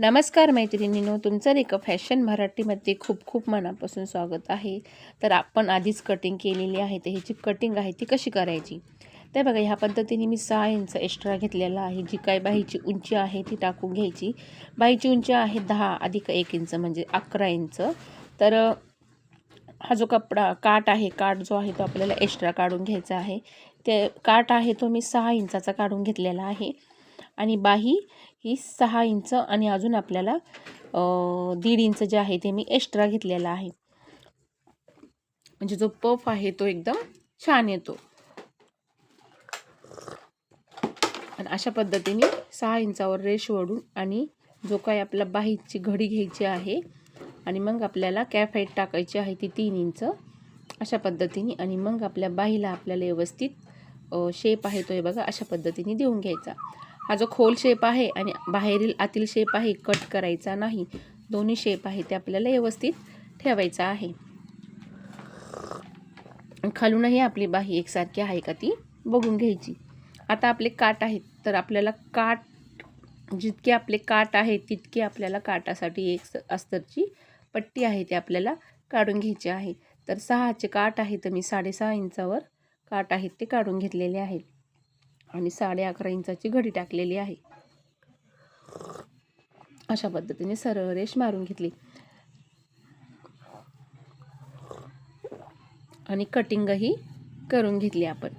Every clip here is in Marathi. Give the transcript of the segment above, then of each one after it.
नमस्कार मैत्रिणींनो तुमचं एक फॅशन मराठीमध्ये खूप खूप मनापासून स्वागत आहे. तर आपण आधीच कटिंग केलेली आहे तर ह्याची कटिंग आहे ती कशी करायची? तर बघा ह्या पद्धतीने मी सहा इंच एक्स्ट्रा घेतलेला आहे. जी काय बाहीची उंची आहे ती टाकून घ्यायची. बाहीची उंची आहे दहा अधिक एक इंच म्हणजे अकरा इंच तर हा जो कपडा काट आहे काट जो आहे तो आपल्याला एक्स्ट्रा काढून घ्यायचा आहे. ते काट आहे तो मी सहा इंचाचा काढून घेतलेला आहे. आणि बाही ही सहा इंच आणि अजून आपल्याला दीड इंच जे आहे ते मी एक्स्ट्रा घेतलेला आहे. म्हणजे जो पफ आहे तो एकदम छान येतो. आणि अशा पद्धतीने सहा इंचावर रेश ओढून आणि जो काय आपला बाहीची घडी घ्यायची आहे आणि मग आपल्याला कॅफाईट टाकायची आहे ती तीन इंच अशा पद्धतीने आणि मग आपल्या बाहीला आपल्याला व्यवस्थित शेप आहे तो हे बघा अशा पद्धतीने देऊन घ्यायचा. हा जो खोल शेप आहे आणि बाहेरील आतील शेप आहे कट करायचा नाही. दोन्ही शेप आहे ते आपल्याला व्यवस्थित ठेवायचा आहे. खालूनही आपली बाही एकसारखी आहे का ती बघून घ्यायची. आता आपले काट आहेत तर आपल्याला काट जितके आपले काट आहेत तितके आपल्याला काटासाठी एक अस्तरची पट्टी आहे ती आपल्याला काढून घ्यायची आहे. तर सहाचे काट आहे तर मी साडेसहा इंचावर काट आहेत ते काढून घेतलेले आहेत. आणि साडे अकरा इंचाची घडी टाकलेली आहे. अशा पद्धतीने सरळ रेष मारून घेतली. आणि कटिंगही करून घेतली आपण.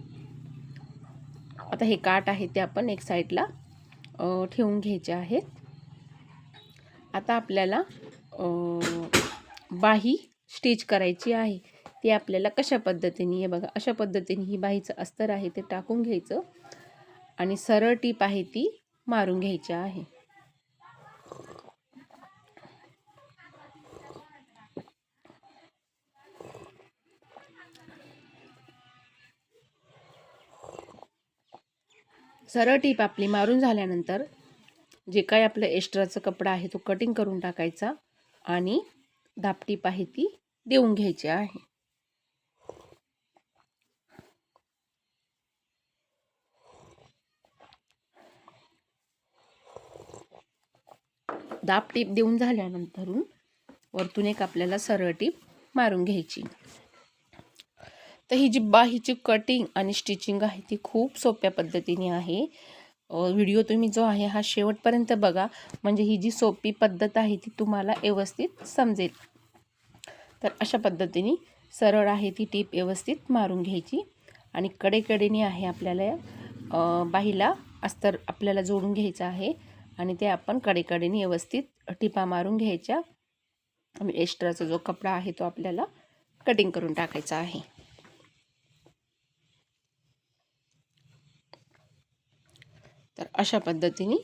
आता हे काट आहे ते आपण एक साईडला ठेवून घ्यायचे आहेत. आता आपल्याला बाही स्टिच करायची आहे. ती आपल्याला कशा पद्धतीने हे बघा अशा पद्धतीने ही बाहीचं अस्तर आहे ते टाकून घ्यायचं. आणि सरळ टीप आहे ती मारून घ्यायची आहे. सरळ टीप आपली मारून झाल्यानंतर जे काही आपलं एक्स्ट्राचं कपडा आहे तो कटिंग करून टाकायचा आणि धापटीप आहे ती देऊन घ्यायची आहे. दाब टीप देऊन झाल्यानंतरून वरतून एक आपल्याला सरळ टीप मारून घ्यायची. तर ही जी बाहीची कटिंग आणि स्टिचिंग आहे ती खूप सोप्या पद्धतीने आहे. व्हिडिओ तुम्ही जो आहे हा शेवटपर्यंत बघा. म्हणजे ही जी सोपी पद्धत आहे ती तुम्हाला व्यवस्थित समजेल. तर अशा पद्धतीने सरळ आहे ती टीप व्यवस्थित मारून घ्यायची. आणि कडेकडेने आहे आपल्याला बाहीला अस्तर आपल्याला जोडून घ्यायचं आहे. आणि ते आपण कडेकडेने व्यवस्थित टिपा मारून घ्यायच्या. आणि एक्स्ट्राचा जो कपडा आहे तो आपल्याला कटिंग करून टाकायचा आहे. तर अशा पद्धतीने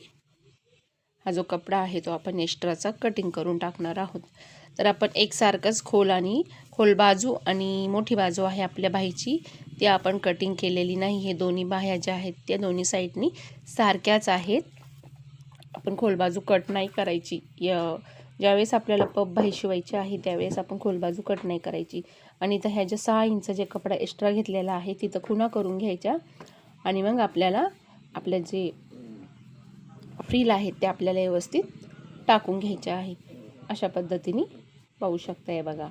हा जो कपडा आहे तो आपण एक्स्ट्राचा कटिंग करून टाकणार आहोत. तर आपण एकसारखंच खोल आणि खोल बाजू आणि मोठी बाजू आहे आपल्या बाईची ती आपण कटिंग केलेली नाही. हे दोन्ही बाह्या ज्या आहेत त्या दोन्ही साईडनी सारख्याच आहेत. आपण खोलबाजू कट नाही करायची. य ज्यावेळेस आपल्याला पप भाई शिवायची आहे त्यावेळेस आपण खोलबाजू कट नाही करायची. आणि तर ह्या ज्या सहा इंच जे कपडा एक्स्ट्रा घेतलेला आहे तिथं खुणा करून घ्यायच्या. आणि मग आपल्याला आपल्या जे फ्रील आहेत ते आपल्याला व्यवस्थित टाकून घ्यायचे आहे अशा पद्धतीने पाहू शकताय बघा.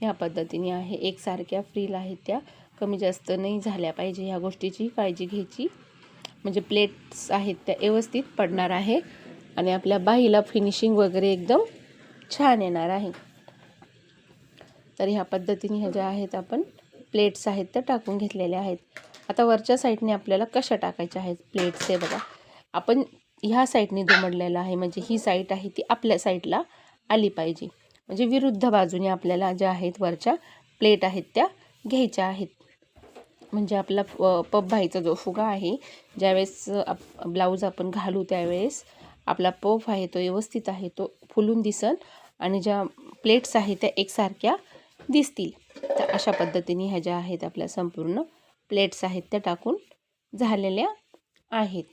ह्या पद्धतीने आहे. एकसारख्या फ्रील आहेत त्या. कमी जास्त नाही झाल्या पाहिजे. ह्या गोष्टीची काळजी घ्यायची. म्हणजे प्लेट्स आहेत त्या व्यवस्थित पडणार आहे. आणि आपल्या बाहीला फिनिशिंग वगैरे एकदम छान येणार आहे. तर ह्या पद्धतीने ह्या ज्या आहेत आपण प्लेट्स आहेत त्या टाकून घेतलेल्या आहेत. आता वरच्या साईडने आपल्याला कशा टाकायच्या आहेत प्लेट्स हे बघा. आपण ह्या साईडने दुमडलेलं आहे. म्हणजे ही साईट आहे ती आपल्या साईडला आली पाहिजे. म्हणजे विरुद्ध बाजूने आपल्याला ज्या आहेत वरच्या प्लेट आहेत त्या घ्यायच्या आहेत. म्हणजे आपला पप भाईचा जो फुगा आहे ज्यावेळेस आप ब्लाऊज आपण घालू त्यावेळेस आपला पफ आहे तो व्यवस्थित आहे तो फुलून दिसल आणि ज्या प्लेट्स आहेत त्या एकसारख्या दिसतील. तर अशा पद्धतीने ह्या ज्या आहेत आपल्या संपूर्ण प्लेट्स आहेत त्या टाकून झालेल्या आहेत.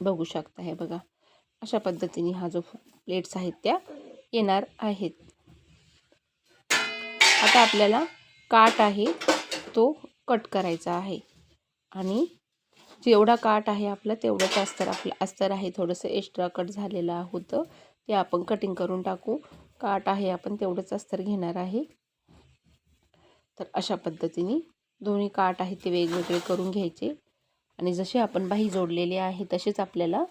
बघू शकता हे बघा. अशा पद्धतीने हा जो प्लेट्स आहेत त्या येणार आहेत. आता आपल्याला काट आहे तो कट करायचा आहे. आणि जेवढा काठ आहे आपला तेवढंच अस्तर आपलं अस्तर आहे. थोडंसं एक्स्ट्रा कट झालेलं होतं. ते आपण कटिंग करून टाकू. काठ आहे आपण तेवढंच अस्तर घेणार आहे. तर अशा पद्धतीने दोन्ही काठ आहेत ते वेगवेगळे करून घ्यायचे. आणि जसे आपण बाही जोडलेले आहे तसेच आपल्याला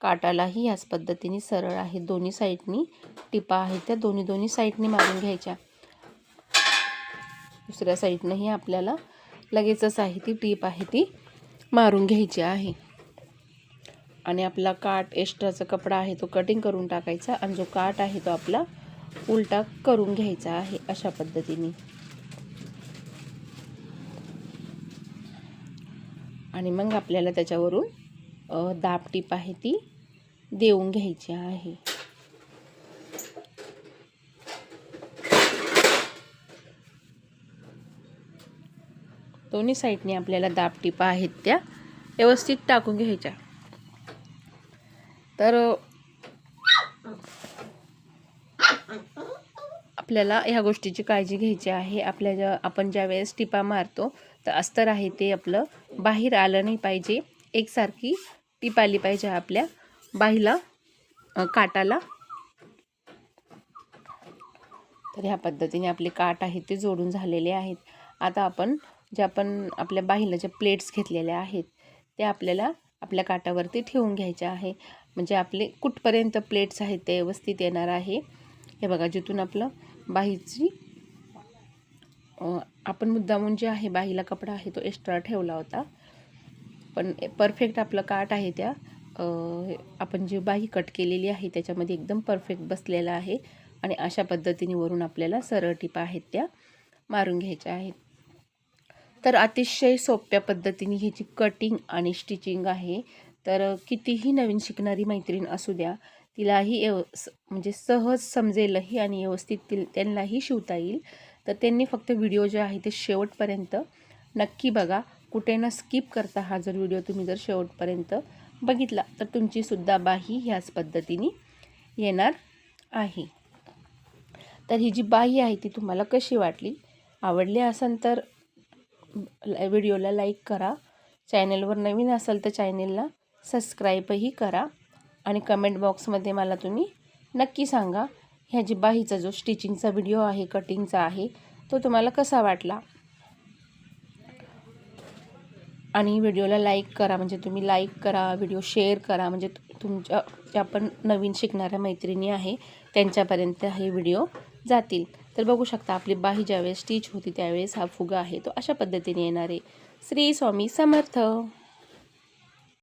काटालाही याच पद्धतीने सरळ आहे. दोन्ही साईडनी टिपा आहे त्या दोन्ही दोन्ही साईडनी मारून घ्यायच्या. दुसऱ्या साईडनंही आपल्याला लगेचच आहे ती टीप आहे ती मारून घ्यायची आहे. आणि आपला काठ एक्स्ट्राचा कपडा आहे तो कटिंग करून टाकायचा आणि जो काठ आहे तो आपला उलटा करून घ्यायचा आहे अशा पद्धतीने. आणि मग आपल्याला त्याच्यावरून दाब टीप आहे ती देऊन घ्यायची आहे. दोन्ही साईडने आपल्याला दाब टिपा आहेत त्या. व्यवस्थित टाकून घ्यायच्या. तर आपल्याला ह्या गोष्टीची काळजी घ्यायची आहे. आपल्या ज्या आपण ज्या वेळेस टिपा मारतो तर अस्तर आहे ते आपलं बाहेर आलं नाही पाहिजे. एकसारखी टीप आली पाहिजे आपल्या बाहीला काटाला. तर ह्या पद्धतीने आपले काट आहेत ते जोडून झालेले आहेत. आता आपण ज्या आपण आपल्या बाहीला ज्या प्लेट्स घेतलेल्या आहेत त्या आपल्याला आपल्या काटावरती ठेवून घ्यायच्या आहे. म्हणजे आपले कुठपर्यंत प्लेट्स आहेत ते व्यवस्थित येणार आहे. हे बघा जिथून आपलं बाहीची आपण मुद्दामून जे आहे बाहीला कपडा आहे तो एक्स्ट्रा ठेवला होता. पण परफेक्ट आपलं काट आहे त्या. आपण जी बाही कट केलेली आहे त्याच्यामध्ये एकदम परफेक्ट बसलेला आहे. आणि अशा पद्धतीने वरून आपल्याला सरळ टिपा आहेत त्या मारून घ्यायच्या आहेत. तर अतिशय सोप्या पद्धतीने ह्याची कटिंग आणि स्टिचिंग आहे. तर कितीही नवीन शिकणारी मैत्रीण असू द्या तिलाही एव म्हणजे सहज समजेलही आणि व्यवस्थित ति त्यांनाही शिवता येईल. तर त्यांनी फक्त व्हिडिओ जे आहे ते शेवटपर्यंत नक्की बघा. कुठे न स्किप करता हा जर व्हिडिओ तुम्ही जर शेवटपर्यंत बघितला तर तुमचीसुद्धा बाही ह्याच पद्धतीने येणार आहे. तर ही जी बाही आहे ती तुम्हाला कशी वाटली? आवडली असेल तर व्हिडिओला लाईक करा. चॅनेलवर नवीन असाल तर चॅनेलला सबस्क्राईबही करा आणि कमेंट बॉक्समध्ये मला तुम्ही नक्की सांगा ह्या जी बाहीचा जो स्टिचिंगचा व्हिडिओ आहे कटिंगचा आहे तो तुम्हाला कसा वाटला? आणि व्हिडिओला लाईक करा म्हणजे तुम्ही लाईक करा व्हिडिओ शेअर करा म्हणजे तुमच्या ज्या पण नवीन शिकणाऱ्या मैत्रिणी आहे त्यांच्यापर्यंत हे व्हिडिओ जातील. तर बघू शकता आपली बाही ज्यावेळेस स्टिच होती त्यावेळेस हा फुगा आहे तो अशा पद्धतीने येणार आहे. श्री स्वामी समर्थ.